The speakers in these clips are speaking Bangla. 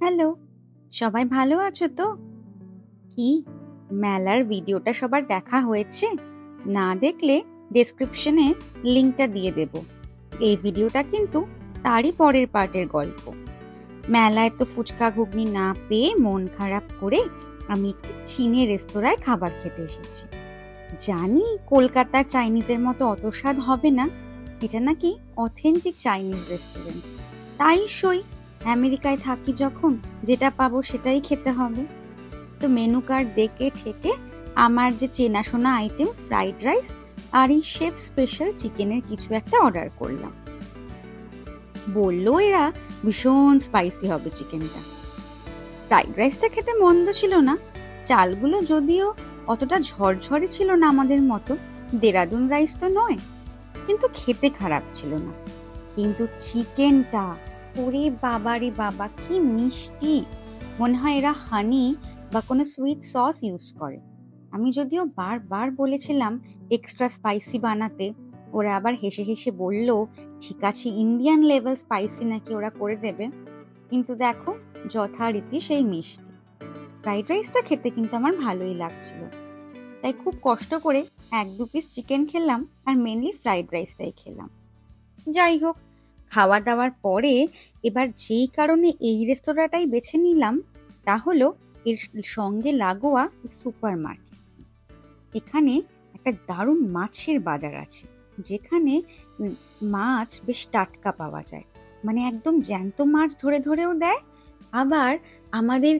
হ্যালো, সবাই ভালো আছো তো? কি, মেলার ভিডিওটা সবার দেখা হয়েছে? না দেখলে ডেসক্রিপশনে লিঙ্কটা দিয়ে দেব। এই ভিডিওটা কিন্তু তারই পরের পার্টের গল্প। মেলায় তো ফুচকা ঘুগনি না পেয়ে মন খারাপ করে আমি একটি চীনের রেস্তোরাঁয় খাবার খেতে এসেছি। জানি কলকাতার চাইনিজের মতো অত স্বাদ হবে না। এটা নাকি অথেন্টিক চাইনিজ রেস্টুরেন্ট তাই সই আমেরিকায় থাকি যখন, যেটা পাবো সেটাই খেতে হবে। তো মেনু কার্ড দেখে ঠেকে আমার যে চেনাশোনা আইটেম ফ্রাইড রাইস আর এই শেফ স্পেশাল চিকেনের কিছু একটা অর্ডার করলাম। বলল এরা, ভীষণ স্পাইসি হবে চিকেনটা ফ্রাইড রাইসটা খেতে মন্দ ছিল না। চালগুলো যদিও অতটা ঝরঝরে ছিল না আমাদের মতো, দেরাদুন রাইস তো নয়, কিন্তু খেতে খারাপ ছিল না। কিন্তু চিকেনটা ওরে বাবারে বাবা, কি মিষ্টি। মনে হয় এরা হানি বা কোনো সুইট সস ইউজ করে। আমি যদিও বারবার বলেছিলাম এক্সট্রা স্পাইসি বানাতে, ওরা আবার হেসে হেসে বলল, ঠিক আছে ইন্ডিয়ান লেভেল স্পাইসি নাকি ওরা করে দেবে? কিন্তু দেখো, যথারীতি সেই মিষ্টি। ফ্রাইড রাইসটা খেতে কিন্তু আমার ভালোই লাগছিল। তাই খুব কষ্ট করে এক দু পিস চিকেন খেলাম আর মেনলি ফ্রাইড রাইসটাই খেলাম। যাই হোক খাওয়া দাওয়ার পরে এবার যেই কারণে এই রেস্তোরাঁটাই বেছে নিলাম, তা হলো এর সঙ্গে লাগোয়া সুপার মার্কেট এখানে একটা দারুণ মাছের বাজার আছে, যেখানে মাছ বেশ টাটকা পাওয়া যায়। মানে একদম জ্যান্ত মাছ ধরে ধরেও দেয়, আবার আমাদের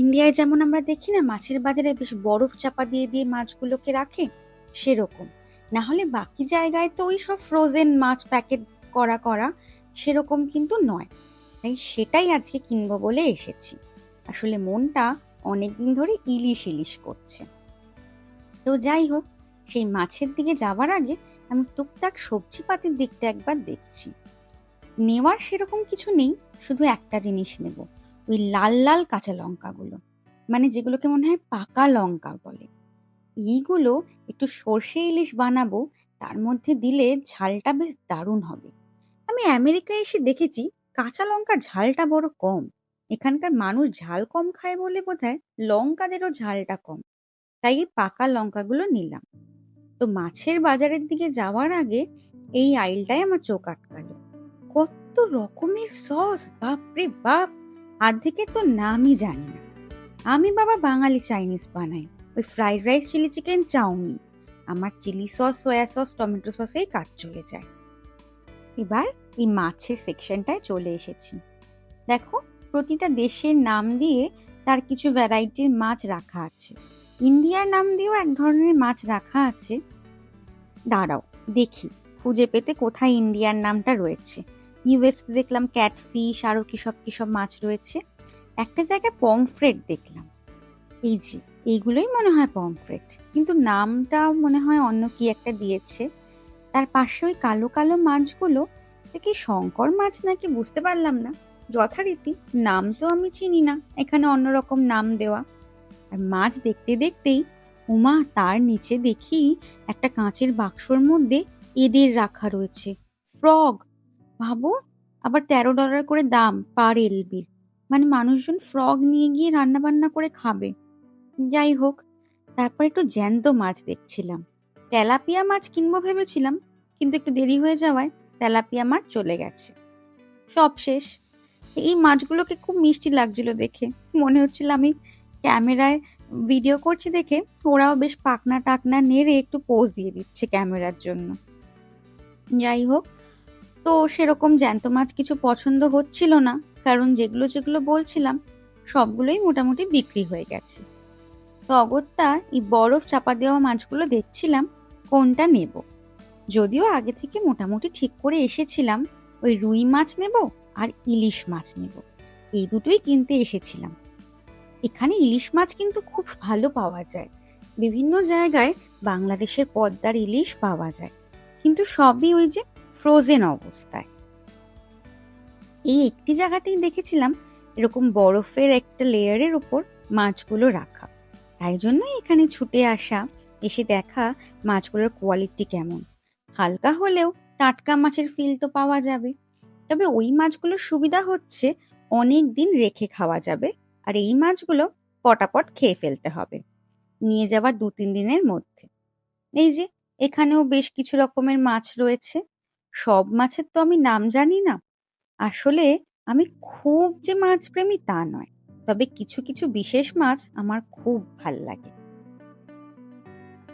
ইন্ডিয়ায় যেমন আমরা দেখি না, মাছের বাজারে বেশ বরফ চাপা দিয়ে দিয়ে মাছগুলোকে রাখে, সেরকম। না হলে বাকি জায়গায় তো ওই সব ফ্রোজেন মাছ প্যাকেট করা করা সেরকম কিন্তু নয়। তাই সেটাই আজকে কিনবো বলে এসেছি। আসলে মনটা অনেকদিন ধরে ইলিশ ইলিশ করছে। তো যাই হোক, সেই মাছের দিকে যাওয়ার আগে আমি টুকটাক সবজিপাতির দিকটা একবার দেখছি। নেওয়ার সেরকম কিছু নেই, শুধু একটা জিনিস নেব, ওই লাল লাল কাঁচা লঙ্কাগুলো। মানে যেগুলোকে মনে হয় পাকা লঙ্কা বলে। এইগুলো একটু সর্ষে ইলিশ বানাবো, তার মধ্যে দিলে ঝালটা বেশ দারুণ হবে। আমি আমেরিকায় এসে দেখেছি কাঁচা লঙ্কা ঝালটা বড় কম। এখানকার মানুষ ঝাল কম খায় বলে বোধহয় লঙ্কাদেরও ঝালটা কম। তাই এই পাকা লঙ্কাগুলো নিলাম। তো মাছের বাজারের দিকে যাওয়ার আগে এই আইলটাই আমার চোখ আটকালো। কত রকমের সস! বাপরে বাপ! আর্ধেকে তো নামই জানি না। আমি বাবা বাঙালি চাইনিজ বানাই। ওই fried rice, chilli chicken, chowmein. আমার chilli sauce, soya sauce, tomato সসেই কাজ চলে যায়। এবার এই মাছের সেকশনটায় চলে এসেছি। দেখো, প্রতিটা দেশের নাম দিয়ে তার কিছু ভ্যারাইটির মাছ রাখা আছে। ইন্ডিয়ার নাম দিয়েও এক ধরনের মাছ রাখা আছে। দাঁড়াও, দেখি, খুঁজে পেতে কোথায় ইন্ডিয়ার নামটা রয়েছে? ইউএস দেখলাম ক্যাটফিশ আরও কি সব কি সব মাছ রয়েছে। একটা জায়গায় পমফ্রেট দেখলাম। এই যে, এইগুলোই মনে হয় পমফ্রেট কিন্তু নামটাও মনে হয় অন্য কি একটা দিয়েছে। তার পাশে ওই কালো কালো মাছগুলো কি শঙ্কর মাছ নাকি বুঝতে পারলাম না। যথারীতি নাম তো আমি চিনি না, এখানে অন্যরকম নাম দেওয়া। আর মাছ দেখতে দেখতেই উমা তার নিচে দেখি একটা কাঁচের বাক্সর মধ্যে এদের রাখা রয়েছে। ফ্রগ! ভাবো আবার তেরো ডলার করে দাম পার এলবির। মানে মানুষজন ফ্রগ নিয়ে গিয়ে রান্না বান্না করে খাবে। যাই হোক, তারপর একটু জ্যান্ত মাছ দেখছিলাম। তেলাপিয়া মাছ কিনবো ভেবেছিলাম, কিন্তু একটু দেরি হয়ে যাওয়ায় তেলাপিয়া মাছ চলে গেছে। সব শেষ। এই মাছগুলোকে খুব মিষ্টি লাগছিল দেখে। মনে হচ্ছিল আমি ক্যামেরায় ভিডিও করছি দেখে ওরাও বেশ পাকনা টাকনা নেড়ে একটু পোজ দিয়ে দিচ্ছে ক্যামেরার জন্য। যাই হোক, তো সেরকম জ্যান্ত মাছ কিছু পছন্দ হচ্ছিল না, কারণ যেগুলো যেগুলো বলছিলাম সবগুলোই মোটামুটি বিক্রি হয়ে গেছে। তো অগত্যা এই বরফ চাপা দেওয়া মাছগুলো দেখছিলাম, কোনটা নেব? যদিও আগে থেকে মোটামুটি ঠিক করে এসেছিলাম, ওই রুই মাছ নেব আর ইলিশ মাছ নেব। এই দুটোই কিনতে এসেছিলাম। এখানে ইলিশ মাছ কিন্তু খুব ভালো পাওয়া যায়। বিভিন্ন জায়গায় বাংলাদেশের পদ্মার ইলিশ পাওয়া যায়। কিন্তু সবই ওই যে ফ্রোজেন অবস্থায়। এই একটি জায়গাতেই দেখেছিলাম এরকম বরফের একটা লেয়ারের উপর মাছগুলো রাখা। তাই জন্যই এখানে ছুটে আসা, এসে দেখা মাছগুলোর কোয়ালিটি কেমন। হালকা হলেও টাটকা মাছের ফিল তো পাওয়া যাবে। তবে ওই মাছগুলোর সুবিধা হচ্ছে অনেক দিন রেখে খাওয়া যাবে আর এই মাছগুলো পটাপট খেয়ে ফেলতে হবে। নিয়ে যাওয়া দু তিন দিনের মধ্যে। এই যে, এখানেও বেশ কিছু রকমের মাছ রয়েছে। সব মাছের তো আমি নাম জানি না। আসলে আমি খুব যে মাছ প্রেমী তা নয়। তবে কিছু কিছু বিশেষ মাছ আমার খুব ভালো লাগে।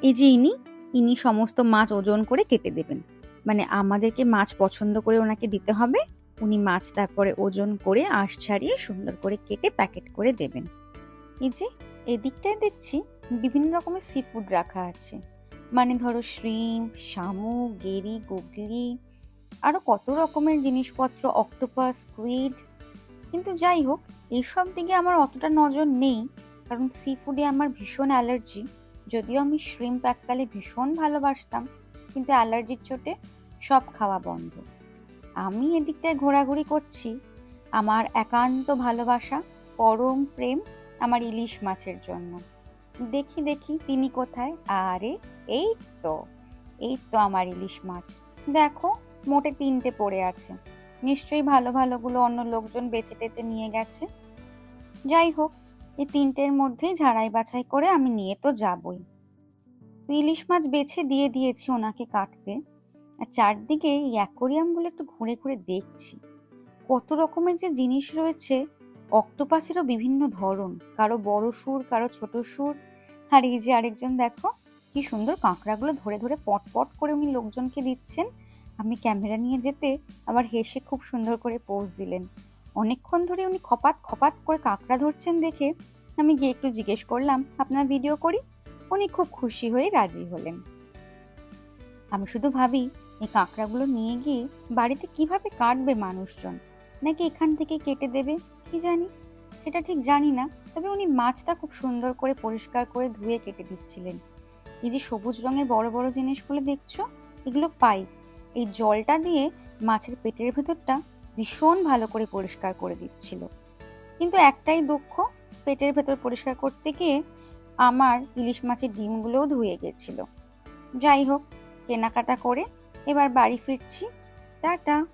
এই যে ইনি ইনি সমস্ত মাছ ওজন করে কেটে দেবেন। মানে আমাদেরকে মাছ পছন্দ করে ওনাকে দিতে হবে। উনি মাছ তারপরে ওজন করে আঁশ ছাড়িয়ে সুন্দর করে কেটে প্যাকেট করে দেবেন। এই যে এদিকটায় দেখছি বিভিন্ন রকমের সি ফুড রাখা আছে। মানে ধরো শ্রিম শামুক গেরি, গুগলি আরও কত রকমের জিনিসপত্র অক্টোপাস স্কুইড কিন্তু যাই হোক, এইসব দিকে আমার অতটা নজর নেই, কারণ সি ফুডে আমার ভীষণ অ্যালার্জি যদিও আমি শ্রিম্প এককালে ভীষণ ভালোবাসতাম, কিন্তু অ্যালার্জির চোটে সব খাওয়া বন্ধ। আমি এদিকটায় ঘোরাঘুরি করছি। আমার একান্ত ভালোবাসা, পরম প্রেম আমার ইলিশ মাছের জন্য। দেখি দেখি তিনি কোথায়। আরে, এই তো এই তো আমার ইলিশ মাছ। দেখো, মোটে তিনটে পড়ে আছে। নিশ্চয়ই ভালো ভালোগুলো অন্য লোকজন বেছে টেচে নিয়ে গেছে। যাই হোক, এই তিনটের মধ্যেই ঝাড়াই বাছাই করে আমি নিয়ে তো যাবই। ইলিশ মাছ বেছে দিয়ে দিয়েছি ওনাকে কাটতে। আর চারদিকে এই অ্যাকোরিয়ামগুলো একটু ঘুরে ঘুরে দেখছি। কত রকমের যে জিনিস রয়েছে, অক্টোপাসেরও বিভিন্ন ধরন। কারও বড় সুর, কারও ছোট সুর। আর এই যে আরেকজন দেখো, কি সুন্দর কাঁকড়াগুলো ধরে ধরে পট পট করে উনি লোকজনকে দিচ্ছেন। আমি ক্যামেরা নিয়ে যেতে আবার হেসে খুব সুন্দর করে পোজ দিলেন। অনেকক্ষণ ধরে উনি খপাত খপাত করে কাঁকড়া ধরছেন দেখে আমি গিয়ে একটু জিজ্ঞেস করলাম, আপনার ভিডিও করি? উনি খুব খুশি হয়ে রাজি হলেন। আমি শুধু ভাবি, এই কাঁকড়াগুলো নিয়ে গিয়ে বাড়িতে কীভাবে কাটবে মানুষজন? নাকি এখান থেকে কেটে দেবে? কি জানি? সেটা ঠিক জানি না, তবে উনি মাছটা খুব সুন্দর করে পরিষ্কার করে ধুয়ে কেটে দিচ্ছিলেন। এই যে সবুজ রঙের বড় বড় জিনিসগুলো দেখছ, এগুলো পাইপ। এই জলটা দিয়ে মাছের পেটের ভেতরটা ভীষণ ভালো করে পরিষ্কার করে দিচ্ছিল। কিন্তু একটাই দুঃখ, পেটের ভেতর পরিষ্কার করতে গিয়ে আমার ইলিশ মাছের ডিমগুলোও ধুয়ে গেছিল। যাই হোক, কেনাকাটা করে এবার বাড়ি ফিরছি। টাটা।